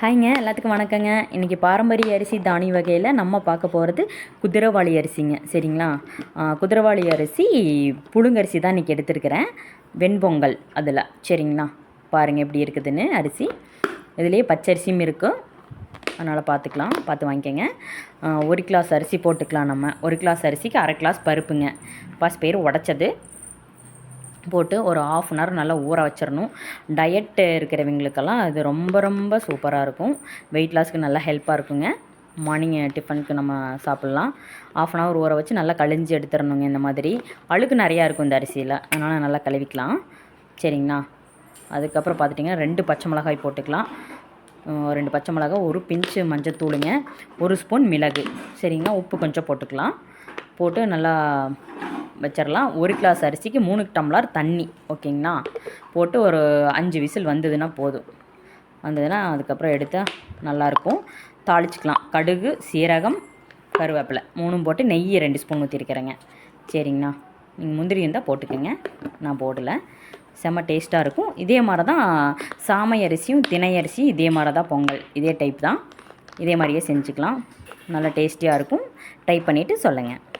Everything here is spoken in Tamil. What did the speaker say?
ஹாய்ங்க எல்லாத்துக்கும் வணக்கங்க. இன்றைக்கி பாரம்பரிய அரிசி தானிய வகையில் நம்ம பார்க்க போகிறது குதிரவாளி அரிசிங்க. சரிங்களா? குதிரவாளி அரிசி புழுங்கரிசி தான் இன்றைக்கி எடுத்துருக்கிறேன். வெண்பொங்கல் அதில். சரிங்களா? பாருங்கள் எப்படி இருக்குதுன்னு அரிசி. இதுலேயே பச்சரிசியும் இருக்கும் அதனால் பார்த்துக்கலாம். பார்த்து வாங்கிக்கோங்க. ஒரு கிளாஸ் அரிசி போட்டுக்கலாம் நம்ம. ஒரு கிளாஸ் அரிசிக்கு அரை கிளாஸ் பருப்புங்க. பாஸ் பேர் உடச்சது. போட்டு ஒரு ஆஃப் அன் ஹவர் நல்லா ஊற வச்சிடணும் டயட்டு இருக்கிறவங்களுக்கெல்லாம் இது ரொம்ப ரொம்ப சூப்பராக இருக்கும். வெயிட் லாஸ்க்கு நல்லா ஹெல்ப்பாக இருக்குங்க. மார்னிங் டிஃபனுக்கு நம்ம சாப்பிட்லாம். ஆஃப் அன் ஹவர் ஊற வச்சு நல்லா கழிஞ்சு எடுத்துடணுங்க இந்த மாதிரி. அழுக்கு நிறையா இருக்கும் இந்த அரிசியில். அதனால் நல்லா கழுவிக்கலாம். சரிங்களா? அதுக்கப்புறம் பார்த்துட்டிங்கன்னா ரெண்டு பச்சை மிளகாய் போட்டுக்கலாம். ரெண்டு பச்சை மிளகாய் ஒரு பிஞ்சு மஞ்சத்தூளுங்க ஒரு ஸ்பூன் மிளகு. சரிங்களா? உப்பு கொஞ்சம் போட்டுக்கலாம். போட்டு நல்லா வச்சிடலாம் ஒரு கிளாஸ் அரிசிக்கு மூணு டம்ளர் தண்ணி ஓகேங்களா? போட்டு ஒரு அஞ்சு விசில் வந்ததுன்னா போதும். வந்ததுன்னா அதுக்கப்புறம் எடுத்தால் நல்லாயிருக்கும். தாளிச்சிக்கலாம். கடுகு சீரகம் கருவேப்பிலை மூணும் போட்டு நெய் ரெண்டு ஸ்பூன் ஊற்றிருக்கிறேங்க சரிங்கண்ணா நீங்கள் முந்திரி இருந்தால் போட்டுக்கோங்க. நான் போடலை. செம்ம டேஸ்ட்டாக இருக்கும். இதே மாதிரி தான் சாமை அரிசியும் திணை அரிசியும் இதே மாதிரி தான் பொங்கல். இதே டைப் தான். இதே மாதிரியே செஞ்சுக்கலாம். நல்லா டேஸ்டியாக இருக்கும். ட்ரை பண்ணிவிட்டு சொல்லுங்கள்